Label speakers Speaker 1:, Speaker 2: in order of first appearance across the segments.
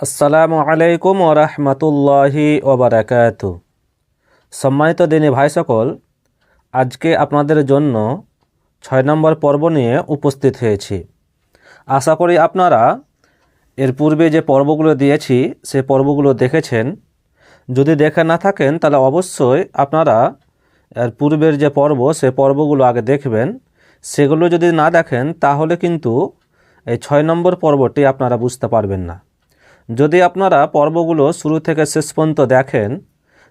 Speaker 1: আসসালামু আলাইকুম ও ওরহমতুল্লাহি ওবরাকাত সম্মানিত দিনী ভাই সকল আজকে আপনাদের জন্য ছয় নম্বর পর্ব নিয়ে উপস্থিত হয়েছি। আশা করি আপনারা এর পূর্বে যে পর্বগুলো দিয়েছি, সে পর্বগুলো দেখেছেন। যদি দেখে না থাকেন, তাহলে অবশ্যই আপনারা এর পূর্বের যে পর্ব, সে পর্বগুলো আগে দেখবেন। সেগুলো যদি না দেখেন, তাহলে কিন্তু এই ছয় নম্বর পর্বটি আপনারা বুঝতে পারবেন না। যদি আপনারা পর্বগুলো শুরু থেকে শেষ পর্যন্ত দেখেন,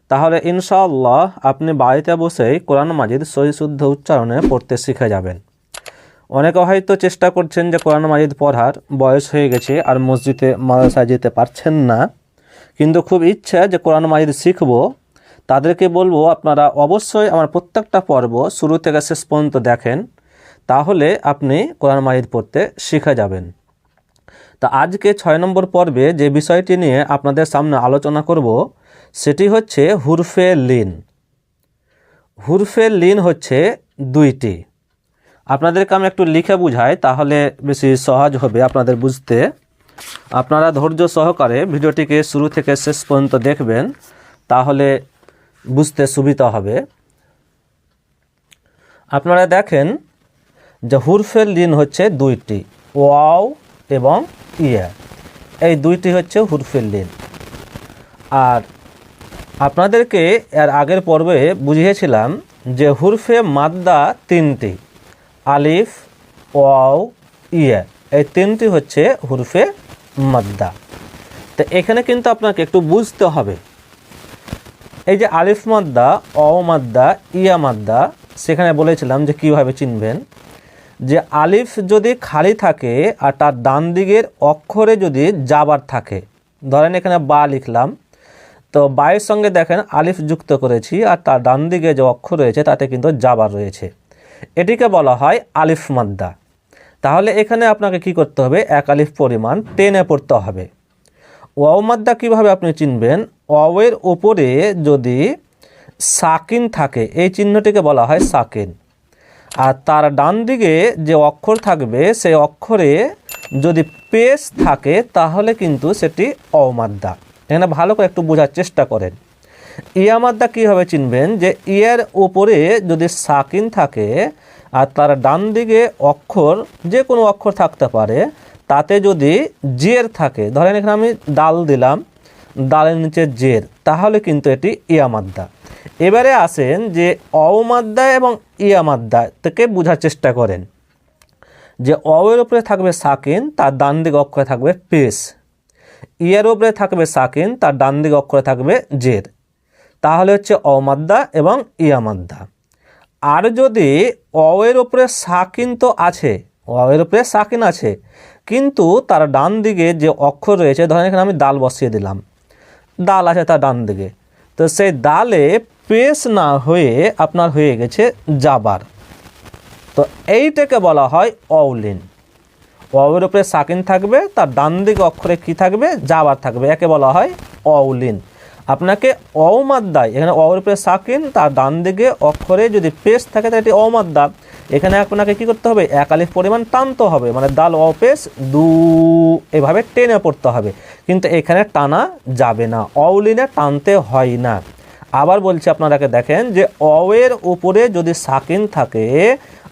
Speaker 1: তাহলে ইনশাআল্লাহ আপনি বাড়িতে বসেই কোরআন মাজিদ সহি শুদ্ধ উচ্চারণে পড়তে শিখে যাবেন। অনেকে হয়তো চেষ্টা করছেন যে কোরআন মাজিদ পড়ার, বয়স হয়ে গেছে আর মসজিদে, মাদ্রাসায় যেতে পারছেন না। কিন্তু খুব ইচ্ছা যে কোরআন মাজিদ শিখব। তাদেরকে বলব, আপনারা অবশ্যই আমার প্রত্যেকটা পর্ব শুরু থেকে শেষ পর্যন্ত দেখেন, তাহলে আপনি কোরআন মাজিদ পড়তে শিখে যাবেন। তা আজকে ছয় নম্বর পর্বে যে বিষয়টি নিয়ে আপনাদের সামনে আলোচনা করব, সেটি হচ্ছে হুরফে লিন। হুরফে লিন হচ্ছে দুইটি। আপনাদেরকে আমি একটু লিখে বুঝাই, তাহলে বেশি সহজ হবে আপনাদের বুঝতে। আপনারা ধৈর্য সহকারে ভিডিওটিকে শুরু থেকে শেষ পর্যন্ত দেখবেন, তাহলে বুঝতে সুবিধা হবে। আপনারা দেখেন যে হুরফের লিন হচ্ছে দুইটি। ওয়াও এবং ইয়া। এই দুইটি হচ্ছে হুরফের লিন আর আপনাদেরকে এর আগের পর্বে বুঝিয়েছিলাম যে হুরফে মাদ্দা তিনটি, আলিফ, ওয়াও, ইয়া। এই তিনটি হচ্ছে হুরফে মাদ্দা। তো এখানে কিন্তু আপনাকে একটু বুঝতে হবে। এই যে আলিফ মাদ্দা অ মাদ্দা, ইয়া মাদ্দা, সেখানে বলেছিলাম যে কীভাবে চিনবেন। যে আলিফ যদি খালি থাকে আর তার ডান দিকের অক্ষরে যদি জাবার থাকে। ধরেন এখানে বা লিখলাম। তো বায়ের সঙ্গে দেখেন আলিফ যুক্ত করেছি আর তার ডান দিকে যে অক্ষর রয়েছে তাতে কিন্তু জাবার রয়েছে। এটিকে বলা হয় আলিফ মাদ্দা। তাহলে এখানে আপনাকে কি করতে হবে? এক আলিফ পরিমাণ টেনে পড়তে হবে। ওয়াও মাদ্দা কীভাবে আপনি চিনবেন? ওয়াওয়ের ওপরে যদি সাকিন থাকে, এই চিহ্নটিকে বলা হয় সাকিন। আর তার ডান দিকে যে অক্ষর থাকবে, সেই অক্ষরে যদি পেস থাকে, তাহলে কিন্তু সেটি অমাদ্দা। এখানে ভালো করে একটু বোঝার চেষ্টা করেন। ইয়ামাদ্দা কীভাবে চিনবেন? যে ইয়ার উপরে যদি সাকিন থাকে, আর তার ডান দিকে অক্ষর, যে কোনো অক্ষর থাকতে পারে, তাতে যদি জের থাকে, ধরেন এখানে আমি ডাল দিলাম ডালের নিচে জের, তাহলে কিন্তু এটি ইয়ামাদ্দা এবারে আসেন যে অমাদ্দা এবং ইয়ামাদ্দা থেকে বোঝার চেষ্টা করেন। যে অয়ের উপরে থাকবে সাকিন, তার ডান দিকে অক্ষরে থাকবে পেস। ইয়ার উপরে থাকবে সাকিন, তার ডান দিকে অক্ষরে থাকবে জের তাহলে হচ্ছে অমাদ্দা এবং ইয়ামাদ্দা আর যদি অয়ের উপরে সাকিন তো আছে অয়ের উপরে সাকিন আছে, কিন্তু তার ডান দিকে যে অক্ষর রয়েছে, ধরেন এখানে আমি ডাল বসিয়ে দিলাম। ডাল আছে তার ডান দিকে। তো সেই দালে পেশ না হয়ে আপনার হয়ে গেছে জাবার তো এইটাকে বলা হয় অউলিন। অবের উপরে সাকিন থাকবে, তার ডান দিকে অক্ষরে কি থাকবে? জাবার থাকবে। একে বলা হয় অউলিন। আপনাকে অমাদ্দায় এখানে অয়ের উপরে সাকিন, তার ডান দিকে অক্ষরে যদি পেশ থাকে, তাহলে এটি অমাদ্দা এখানে আপনাকে কি করতে হবে? এক আলিফ পরিমাণ টানতে হবে মানে দাল অপেশ দু, এভাবে টেনে পড়তে হবে। কিন্তু এখানে টানা যাবে না, অউলিনে টানতে হয় না। আবার বলছি আপনারাকে দেখেন যে অয়ের উপরে যদি সাকিন থাকে,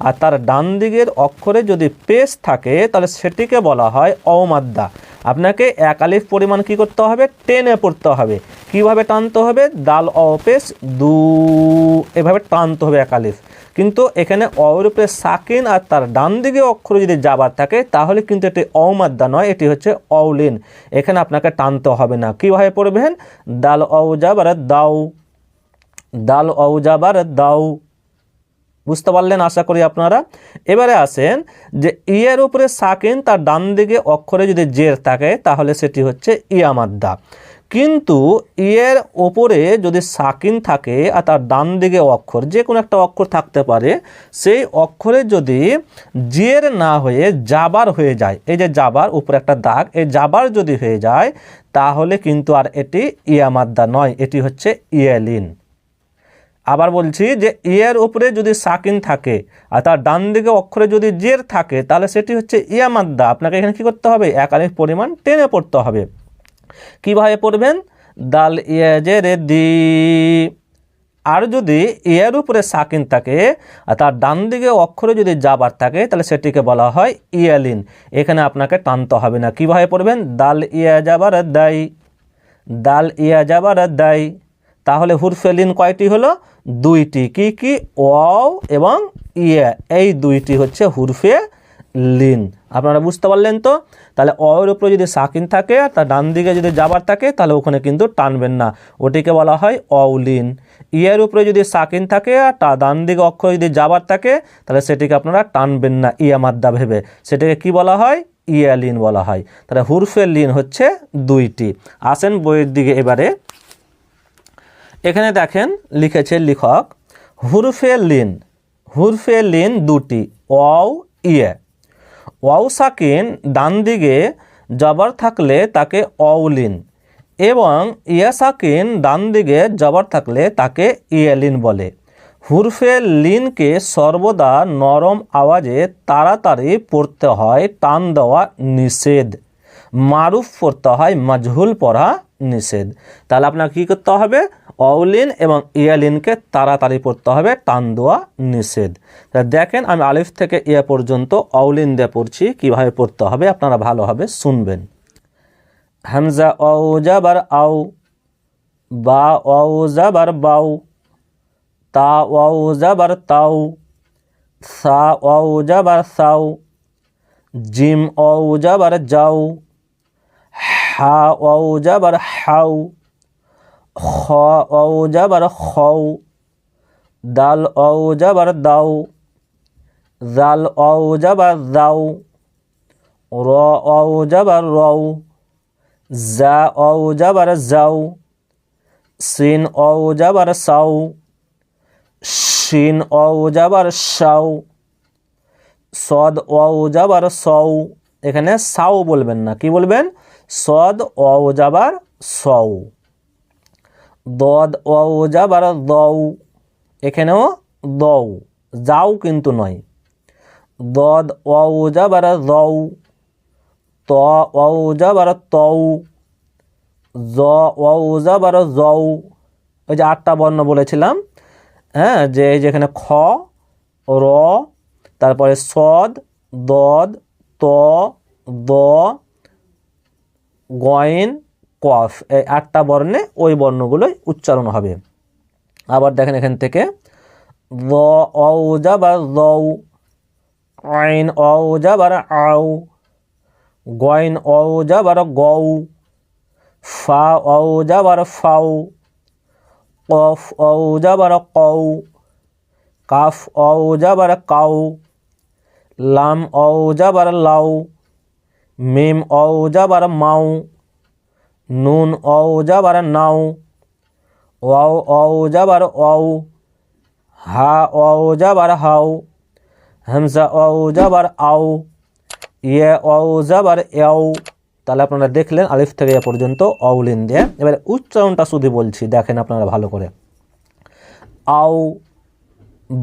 Speaker 1: আর তার ডান দিকের অক্ষরে যদি পেশ থাকে, তাহলে সেটিকে বলা হয় অমাদ্দা আপনাকে এক আলিফ পরিমাণ কি করতে হবে? টেনে পড়তে হবে। কীভাবে টানতে হবে? দাল অপেশ দু, এভাবে টানতে হবে এক আলিফ। কিন্তু এখানে অয়ের উপরে সাকিন আর তার ডান দিকে অক্ষর যদি যাবার থাকে, তাহলে কিন্তু এটি অমাদ্দা নয়, এটি হচ্ছে অউলিন। এখানে আপনাকে টানতে হবে না। কীভাবে পড়বেন? দাল অউজাবার দাও দাল অউজাবার দাও বুঝতে পারলেন আশা করি আপনারা? এবারে আসেন যে ইয়ের উপরে সাকিন তার ডান দিকে অক্ষরে যদি জের থাকে, তাহলে সেটি হচ্ছে ইয়ামাদ্দা। কিন্তু ইয়ের ওপরে যদি সাকিন থাকে আর তার ডান দিকে অক্ষর, যে কোনো একটা অক্ষর থাকতে পারে, সেই অক্ষরে যদি জের না হয়ে জাবার হয়ে যায়, এই যে জাবার উপরে একটা দাগ, এই জাবার যদি হয়ে যায়, তাহলে কিন্তু আর এটি ইয়ামাদ্দা নয়, এটি হচ্ছে ইয়ালিন। আবার বলছি যে ইয়ের উপরে যদি সাকিন থাকে আর তার ডান দিকে অক্ষরে যদি জের থাকে, তাহলে সেটি হচ্ছে ইয়া মাদ্দা। আপনাকে এখানে কী করতে হবে? একাধিক পরিমাণ টেনে পড়তে হবে। কীভাবে পড়বেন? দাল ইয়াজের দি আর যদি এর উপরে সাকিন থাকে আর তার ডান দিকে অক্ষরে যদি যাবার থাকে, তাহলে সেটিকে বলা হয় ইয়ালিন। এখানে আপনাকে টানতে হবে না। কীভাবে পড়বেন? দাল ইয়া যাবার দাই দাল ইয়া যাবার দাই তাহলে হুরফেলিন কয়টি হলো? দুইটি। কি কি? ওয়াও এবং ইয়া। এই দুইটি হচ্ছে হুরফে লিন আপনারা বুঝতে পারলেন তো? তাহলে অয়ের উপরে যদি সাকিন থাকে আর তার ডান দিকে যদি যাবার থাকে, তাহলে ওখানে কিন্তু টানবেন না। ওটিকে বলা হয় অউলিন ইয়ের উপরে যদি সাকিন থাকে আর তার ডান দিকে অক্ষর যদি যাবার থাকে, তাহলে সেটিকে আপনারা টানবেন না। ইয়া মাদ্দা ভেবে। সেটাকে কি বলা হয়? ইয়ালিন বলা হয়। তাহলে হুরফে লিন হচ্ছে দুইটি। আসেন বইয়ের দিকে এবারে। এখানে দেখেন লিখেছে লেখক, হুরফে লিন হুরফে লিন দুটি অও ইয়ে। ওয়াও সাকিন ডান দিকে জবর থাকলে তাকে অউলিন এবং ইয়া সাকিন ডান দিকে জবর থাকলে তাকে ইয়েলিন বলে। হুরফে লিনকে সর্বদা নরম আওয়াজে তাড়াতাড়ি পড়তে হয়, টান দেওয়া নিষেধ। মারুফ পড়তে হয়, মাজহুল পড়া নিষেধ। তাহলে আপনার কী করতে হবে? অউলিন এবং ইয়ালিনকে তাড়াতাড়ি পড়তে হবে, টান দেওয়া নিষেধ। দেখেন, আমি আলিফ থেকে ইয়া পর্যন্ত অউলিন দিয়ে পড়ছি, কীভাবে পড়তে হবে আপনারা ভালোভাবে শুনবেন। হামজা অউ জাবার আউ, বা অউ জাবার বাউ, তা অউ জাবার তাউ, সা অউ জাবার সাউ, জিম অউ জাবার যাও হা অউ জাবার হাউ খ অউ জাবার খৌ দাল অউ জাবার দাও জাল জাবার দাও র অউ জাবার রও জা অউ জাবার যাও সিন অউ জাবার সাউ। শিন অউ যাবার সাউ। সদ অউ যাবার সৌ এখানে সাউ বলবেন না। কি বলবেন? সদ অউ যাবার সৌ দদ অউ যাবার দৌ এখানেও দৌ যাও কিন্তু নয়। দদ অউ যাবার দৌ ত অউ যাবার তৌ জ অউ যাবার জৌ ওই যে আটটা বর্ণ বলেছিলাম হ্যাঁ যে এই যেখানে খ, র, তারপরে সদ, দদ, ত, দ, গয়েন কফ, এই আটটা বর্ণে ওই বর্ণগুলোই উচ্চারণ হবে। আবার দেখেন এখান থেকে যাবার দৌ আইন অউ যাবার আউ, গয়েন অউ যাবার গৌ ফা অউ যাবার ফাউ, কফ অউ যাবার কৌ কাফ অউ যাবার কাউ, লাম অউ যাবার লাউ, মিম অউ যাবার মাউ নুন অউ যাবার নাও ওয়াও অউ যাবার অউ, হা অউ যাবার হাউ হামজা অউ যাবার আউ ইয়ে অউ যাবার এও তাহলে আপনারা দেখলেন আলিফ থেকে এ পর্যন্ত অউলিন দিয়ে। এবারে উচ্চারণটা শুধু বলছি, দেখেন আপনারা ভালো করে। আউ,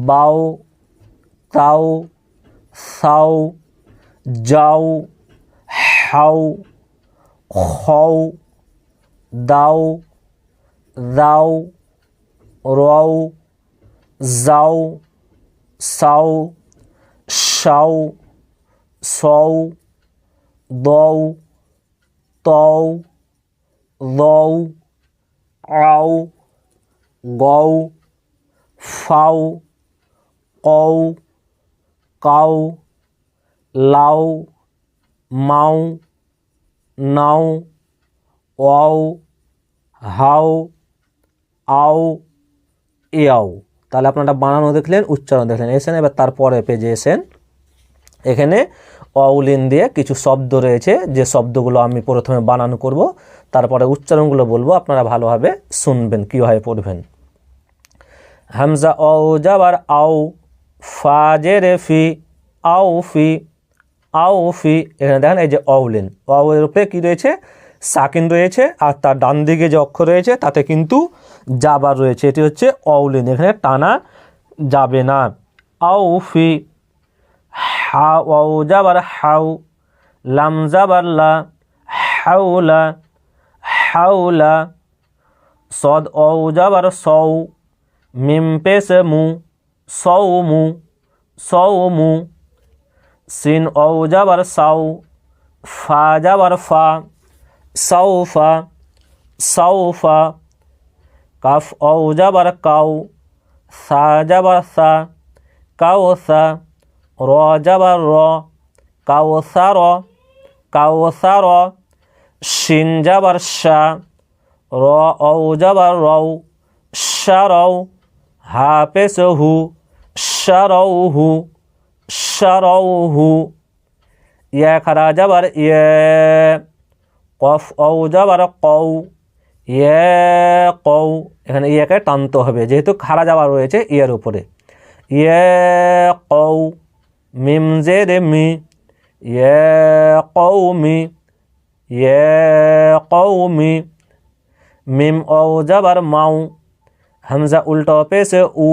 Speaker 1: বাউ তাও সাউ যাও হাউ খৌ দাও দাও, রও, যাও সাউ সাউ সৌ দৌ তৌ দৌ আও গৌ ফাউ কৌ কাউ লাউ মাউ নাও, ওয়াও হাউ আও ইয়াও তাহলে আপনারা বানানো দেখলেন, উচ্চারণ দেখলেন। এসেন, এবার তারপরে পেজে এসেন। এখানে অউলিন দিয়ে কিছু শব্দ রয়েছে। যে শব্দগুলো আমি প্রথমে বানানো করব, তারপরে উচ্চারণগুলো বলব, আপনারা ভালোভাবে শুনবেন, কীভাবে পড়বেন। হামজা অউ যাবার আউ ফা জে রে ফি, আউ ফি আউ ফি। এখানে দেখেন, এই যে অউলিন। অউলের উপরে কী রয়েছে? সাকিন রয়েছে আর তার ডান দিকে যে অক্ষর রয়েছে, তাতে কিন্তু যাবার রয়েছে। এটি হচ্ছে অউলিন। এখানে টানা যাবে না। আউ ফি হা ওয়াউ যাবার হাউ লাম যাবার লা হাউলা হাউলা সদ, অউ যাবার সৌ মিম পেশে মু সৌ মু সৌ মু, সিন, অউ যাবার সাউ, ফা যাবার ফা। সাউফা সাউফা কাফ অউ যাবার কাউ সা যাবার সা কাউ সা র যাবার র কাউ সা র কাউ সা র শিন যাবার শা র অউ যাবার রৌ শারৌ হা পেশ হু শারৌ হু শারৌ হু ইয়া খারা যাবার ইয়ে কফ অউ যাবার কৌ ইয়ে কৌ এখানে ইয়াকে টানতে হবে, যেহেতু খাড়া যাওয়া রয়েছে ইয়ের উপরে। ইয়ে কৌ মিম জে রে মি ইয়ে কৌ মি ইয়ে কৌ মি, মিম অউ যাবার মাউ, হামজা উল্টো পেশে উ,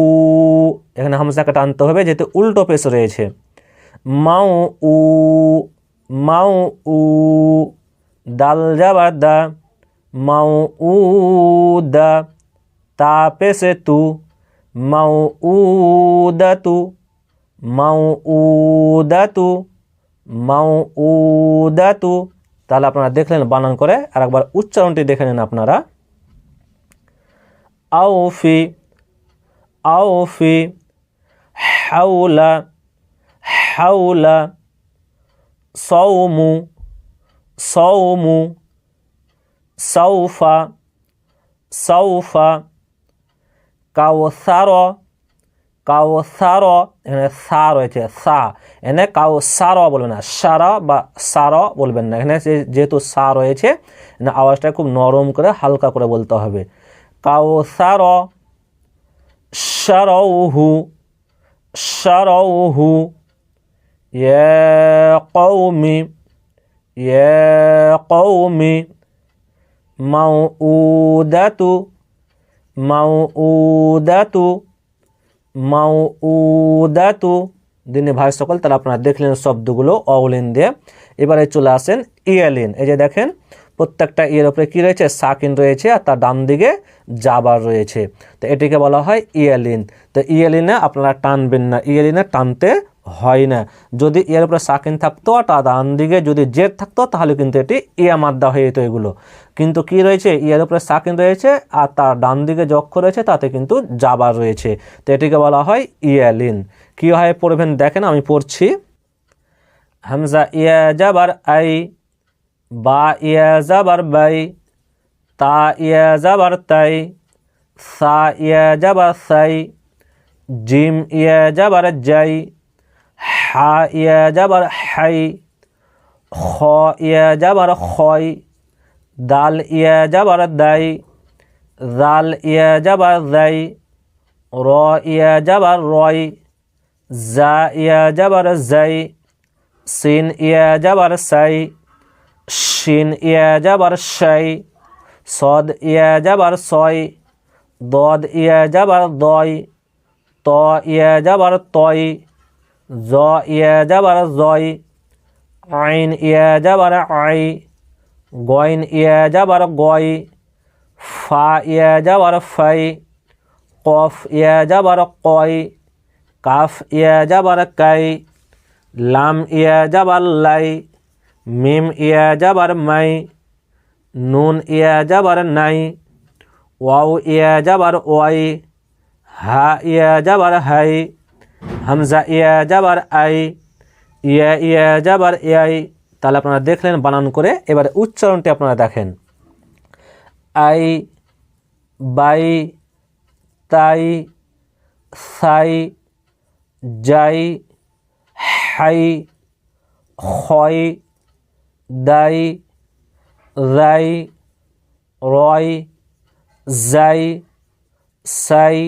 Speaker 1: এখানে হামজাকে টানতে হবে, যেহেতু উল্টো পেশ রয়েছে। মাউ উ মাউ উ দাল যাবার দা মাউ উ তা মাউ উ তু মাউ উ তু মাউ উ তু তাহলে আপনারা দেখলেন বানান করে আর একবার উচ্চারণটি দেখে নেন আপনারা। আউফি আউফি, হাউলা হাউলা সৌমু সৌমু সৌফা সৌফা كوثر কাউসার এখানে সা রয়েছে, সা। এখানে কাউসার বলবেন না با বা সার বলবেন না। এখানে যেহেতু সা রয়েছে আওয়াজটা খুব নরম করে, হালকা করে বলতে হবে। কাউসার সারৌহু সারৌহু, ইয়া কৌমি يا قوم موؤودة موؤودة موؤودة দিনে ভাই সকল তাহলে আপনারা দেখলেন শব্দগুলো অলিন দিয়ে এবারে চলে আসেন ইয়ালিন এই যে দেখেন প্রত্যেকটা ইয়ের উপরে কী রয়েছে সাকিন রয়েছে আর তার ডান দিকে জাবার রয়েছে তো এটিকে বলা হয় ইয়ালিন তো ইয়ালিনে আপনারা টানবেন না ইয়ালিনে টানতে হয় না। যদি এর উপরে সাকিন থাকতো তার ডান দিকে যদি জেদ থাকতো, তাহলে কিন্তু এটি ইয়া মাদ্দা হয়ে যেত এগুলো। কিন্তু কি রয়েছে? ইয়ার উপরে সাকিন রয়েছে আর তার ডান দিকে যক্ষ রয়েছে, তাতে কিন্তু জাবার রয়েছে। তো এটিকে বলা হয় ইয়ালিন। কী হয় পড়বেন দেখেন, আমি পড়ছি। হামজা ইয়া জাবার আই, বা ইয়া জাবার বাই, তা ইয়া জাবার তাই, সা ইয়া জাবার সাই, জিম ইয়া জাবার যাই। হা হাই খ ইয়া জাবার খয় দাল ইয়া জাবার দাই জাল ইয়া জাবার দাই র ইয়া জাবার রয় জা ইয়া জাবার যাই সিন ইয়া জাবার সাই শিন ইয়া যাবার শাই সদ ইয়া যাবার ছয় দদ ইয়া যাবার দয় ত ইয়া যাবার তয় জ ইয়া যাবার জয় আইন ইয়া যাবার আই গইন ইয়া যাবার গয় ফা ইয়া যাবার ফাই কফ ইয়া যাবার কয় কাফ ইয়া যাবার কাই লাম ইয়া যাবার লাই মিম ইয়া যাবার মাই নুন ইয়া যাবার নাই ওয়াও ইয়া যাবার ওয়াই হা ইয়া যাবার হাই। হামজা, ইয়া যাবার আই, ইয়া ইয়া যাবার ইয়াই। তাহলে আপনারা দেখলেন বানান করে, এবারে উচ্চারণটি আপনারা দেখেন। আই, বাই, তাই, সাই, যাই, হাই হয় দাই, রাই, রয়, যাই, সাই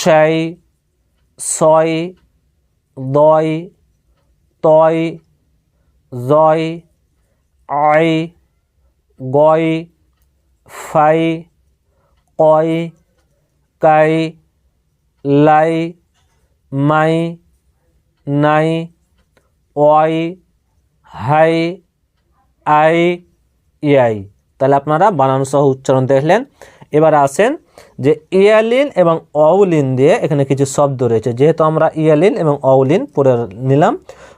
Speaker 1: সাই ছয়, দয়, তয়, জয় আই গয়, ফাই, কয়, কাই, লাই, মাই, নাই, ওয়াই, হাই, আই, ইয়াই। তাহলে আপনারা বানান সহ উচ্চারণ দেখলেন। এবার আসেন যে ইয়ালিন এবং অউলিন দিয়ে এখানে কিছু শব্দ রয়েছে। যেহেতু আমরা ইয়ালিন এবং অউলিন পড়ে নিলাম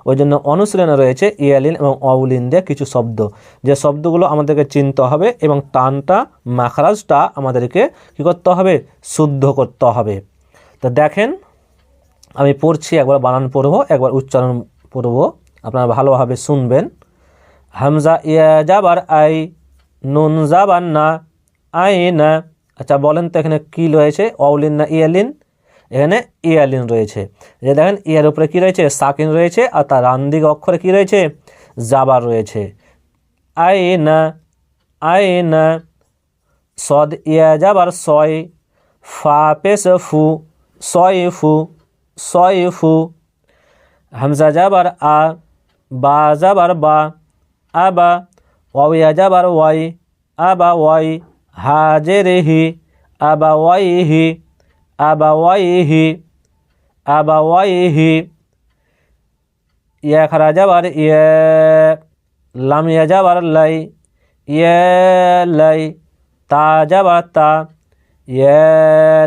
Speaker 1: ওই জন্য অনুশীলনে রয়েছে ইয়ালিন এবং অউলিন দিয়ে কিছু শব্দ। যে শব্দগুলো আমাদেরকে চিনতে হবে এবং টানটা, মাখরাজটা আমাদেরকে কী করতে হবে? শুদ্ধ করতে হবে। তো দেখেন, আমি পড়ছি, একবার বানান পড়ব, একবার উচ্চারণ পড়ব। আপনারা ভালোভাবে শুনবেন। হামজা ইয়া যাবার আই, নুন যাবার না আই না আচ্ছা বলেন তো এখানে কী রয়েছে? অউলিন না ইয়ালিন? এখানে ইয়ালিন রয়েছে। যে দেখেন, ইয়ার উপরে কী রয়েছে? সাকিন রয়েছে। আর তার রান্দিক অক্ষরে কী রয়েছে? জাবার রয়েছে। আই না আই না, সদ ইয়া যাবার সয়, ফা পেস ফু ছয় ফু ছয় ফু, হামজা যাবার আ, বা যাবার বা আবা ওয়া যাবার ওয়াই আবা ওয়াই হাজের হি আবা ওয়াই হি আবা ওয়াই হি আবা ওয়াই হি ইয়া খারা যাবার ইয়ে লাম ইয়া যাবার লাই ইয়ে লাই তা যাবার তা ইয়ে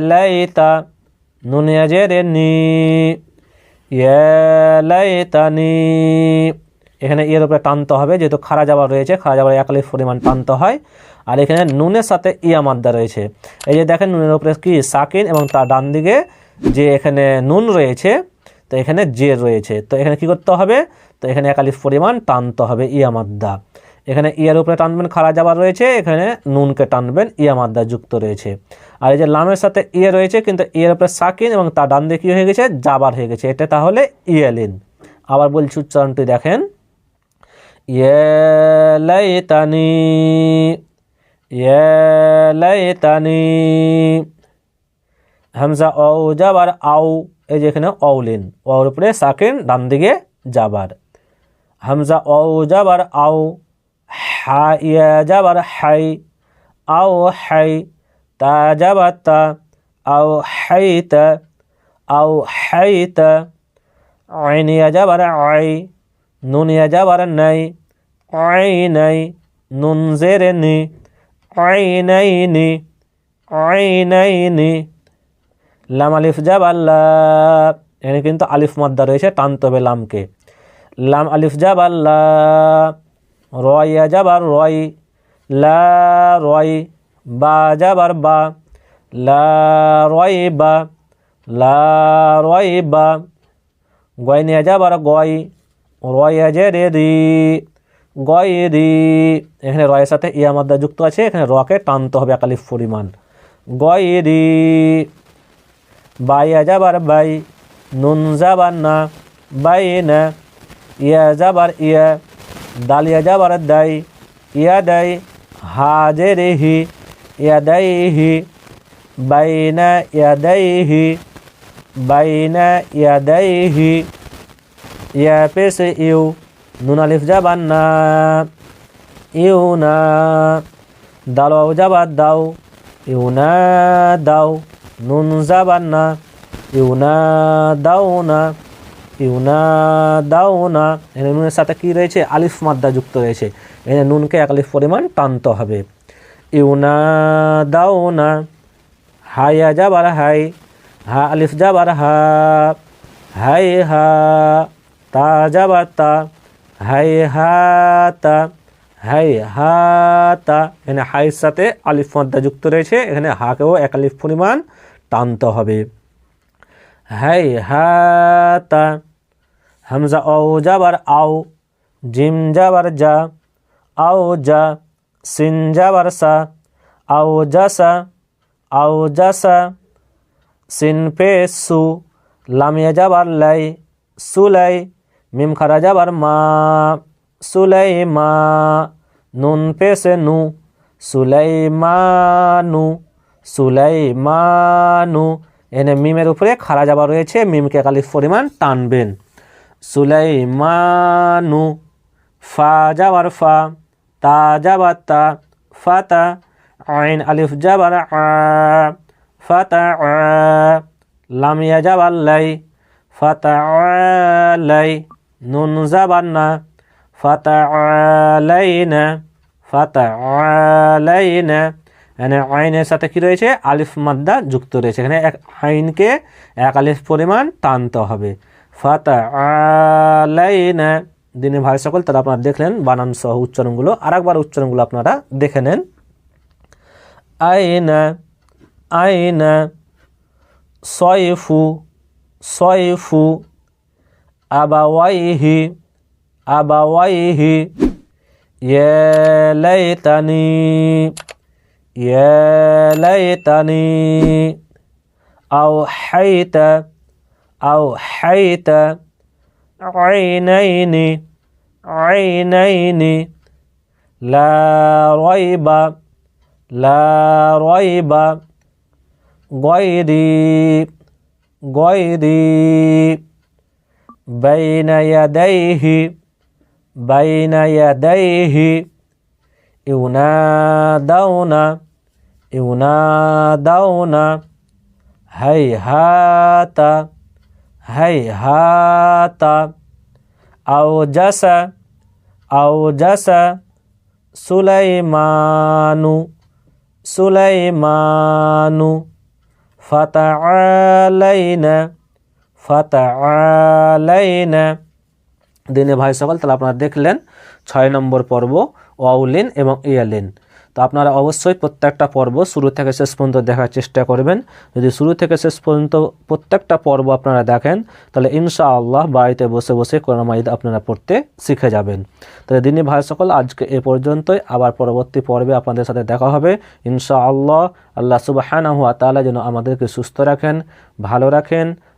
Speaker 1: লাই তা নুন ইয়া জেরে নি ইয়ে লাই তা নি এখানে ইয়ের উপরে টানতে হবে, যেহেতু খারা জাবার রয়েছে খারা যাবার একালিফ পরিমাণ টানতে হয়। আর এখানে নুনের সাথে ইয়া মাদ্দা রয়েছে। এই যে দেখেন নুনের উপরে কি, সাকিন এবং তার ডান দিকে যে এখানে নুন রয়েছে, তো এখানে জের রয়েছে। তো এখানে কি করতে হবে? তো এখানে একালিফ পরিমাণ টানতে হবে ইয়া মাদ্দা। এখানে ইয়ার উপরে টানবেন, খাড়া জাবার রয়েছে, এখানে নুনকে টানবেন, ইয়া মাদ্দা যুক্ত রয়েছে। আর এই যে লামের সাথে ইয়ে রয়েছে, কিন্তু ইয়ের উপরে সাকিন এবং তার ডান দিকে কী হয়ে গেছে? জাবার হয়ে গেছে। এটা তাহলে ইয়ালিন। আবার বলছি উচ্চারণটি দেখেন। يا ليتني يا ليتني হামজা অ যাবার আউ এই যে এখানে অউলিন অর উপরে সাকিন ডান দিকে যাবার হামজা অ যাবার আউ হা ইয়া যাবার হাই আও হাই তা যাবার তা আও হাইতা আও হাইতা আইন ইয়া যাবার আই নুন ইয়া যাবার নাই নি আইনাইনি লাম আলিফ জাবাল্লা এখানে কিন্তু আলিফ মাদ্দা রয়েছে, টানতে হবে লামকে। লাম আলিফ জাবাল্লা রয়া যাবার রয়। লা বা যাবার বা। লা বা। লা বা। গয় নিয়ে যাবার গয়। রয়া যে রে রি গয়রি এখানে রয়ের সাথে ইয়া মাদ্দা যুক্ত আছে, এখানে রকে টানতে হবে একালিফ পরিমাণ। গয়রি বাইয়া যাবার বাই, নুন যাবার না, বাই না, ইয়া যাবার ইয়া দালিয়া যাবার দাই, ইয়া দাই, হাজের হি, ইয়া বাইনা হি দাই হি ইয়া পেশে ইউ নুন আলিফ যাবার না, ইউ না দাল যাবার দাও, ইউ না, দাও, নুন যাবার না, ইউ না, দাও না, ইউ না, দাও না। এখানে নুনের সাথে কী রয়েছে? আলিফ মাদ্দা যুক্ত রয়েছে। এখানে নুনকে এক আলিফ পরিমাণ টানতে হবে। ইউ না, দাও না হাইয়া যাবার হাই হা আলিফ যাবার হা হাই হা, তা যাবার তা। হাই হাতা হাই হাতা এখানে হাইয়ের সাথে আলিফ মদ্দা যুক্ত রয়েছে। এখানে হাকেও এক আলিফ পরিমাণ টানতে হবে। হাই হাতা হামজা ও যাবার আও। জিম যাবার যা আও যা সিন যাবার সা। আও জাসা আও জাসা সিন, পে, সু। লামিয়া যাবার লাই। সুলাই মিম খারা যাবার মা, সুলাইমা, নুন পেশে নু সুলাইমানু সুলাইমানু। এনে মিমের উপরে খারা যাবার রয়েছে মিমকে একালিফ পরিমাণ টানবেন। সুলাইমানু, ফা যাবার ফা, তা যাবার তা ফাতা আইন আলিফ যাবার আ ফাতা আ, লামিয়া যাবার লাই ফাতা লাই। নুন যাবার না। ফাতালাইনা ফাতালাইনা এখানে আইনের সাথে কি রয়েছে? আলিফ মাদ্দা যুক্ত রয়েছে। এখানে এক আইনকে এক আলিফ পরিমাণ টানতে হবে। ফাতালাইনা দিনের ভাই সকল তারা আপনারা দেখলেন বানান সহ উচ্চারণগুলো। আরেকবার উচ্চারণগুলো আপনারা দেখে নেন। আইনা আইনা, সয়ফু সয়ফু أبويه أبويه يا ليتني يا ليتني أوحيت أوحيت عينين عينين. لا ريب لا ريب. غيري غيري. بين يديه بين يديه. ينادون ينادون. هيهات هيهات. أوجس أوجس سليمان سليمان. فتعالينا. ফাতালাইনা দিনে ভাই সকল, তাহলে আপনারা দেখলেন ছয় নম্বর পর্ব, ওয়াউলিন এবং ইয়ালিন। তো আপনারা অবশ্যই প্রত্যেকটা পর্ব শুরু থেকে শেষ পর্যন্ত দেখার চেষ্টা করবেন। যদি শুরু থেকে শেষ পর্যন্ত প্রত্যেকটা পর্ব আপনারা দেখেন, তাহলে ইনশাআল্লাহ বাড়িতে বসে বসে কোরআমাইদ আপনারা পড়তে শিখে যাবেন। তাহলে দিনী ভাই সকল, আজকে এ পর্যন্তই। আবার পরবর্তী পর্বে আপনাদের সাথে দেখা হবে। ইনশাআল্লাহ আল্লাহ সুবাহানা হুয়া তালা যেন আমাদেরকে সুস্থ রাখেন, ভালো রাখেন।